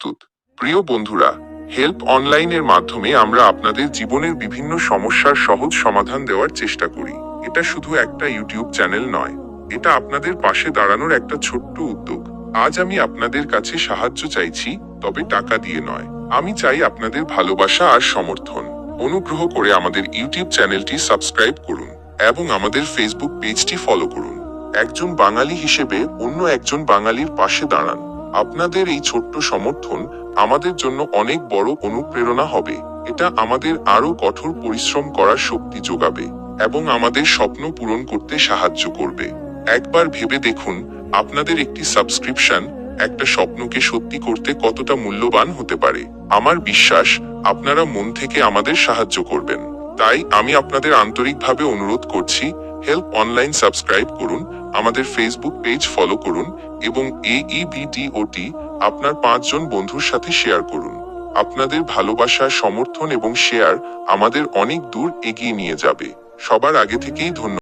প্রস্তুত। প্রিয় বন্ধুরা, হেল্প অনলাইনের মাধ্যমে আমরা আপনাদের জীবনের বিভিন্ন সমস্যার সহজ সমাধান দেওয়ার চেষ্টা করি। এটা শুধু একটা ইউটিউব চ্যানেল নয়, এটা আপনাদের পাশে দাঁড়ানোর একটা ছোট্ট উদ্যোগ। আজ আমি আপনাদের কাছে সাহায্য চাইছি, তবে টাকা দিয়ে নয়। আমি চাই আপনাদের ভালোবাসা আর সমর্থন। অনুগ্রহ করে আমাদের ইউটিউব চ্যানেলটি সাবস্ক্রাইব করুন এবং আমাদের ফেসবুক পেজটি ফলো করুন। একজন বাঙালি হিসেবে অন্য একজন বাঙালির পাশে দাঁড়ান। আপনাদের এই ছোট্ট সমর্থন আমাদের জন্য অনেক বড় অনুপ্রেরণা হবে। এটা আমাদের আরও কঠোর পরিশ্রম করার শক্তি যোগাবে এবং আমাদের স্বপ্ন পূরণ করতে সাহায্য করবে। একবার ভেবে দেখুন, আপনাদের একটি সাবস্ক্রিপশন একটা স্বপ্নকে সত্যি করতে কতটা মূল্যবান হতে পারে। আমার বিশ্বাস, আপনারা মন থেকে আমাদের সাহায্য করবেন। তাই আমি আপনাদের আন্তরিকভাবে অনুরোধ করছি হেল্প অনলাইন সাবস্ক্রাইব করুন আমাদের ফেসবুক পেজ ফলো করুন এবং E এইবিডিওটি আপনার পাঁচজন বন্ধুর সাথে শেয়ার করুন। আপনাদের ভালোবাসা, সমর্থন এবং শেয়ার আমাদের অনেক দূর এগিয়ে নিয়ে যাবে। সবার আগে থেকেই ধন্যবাদ।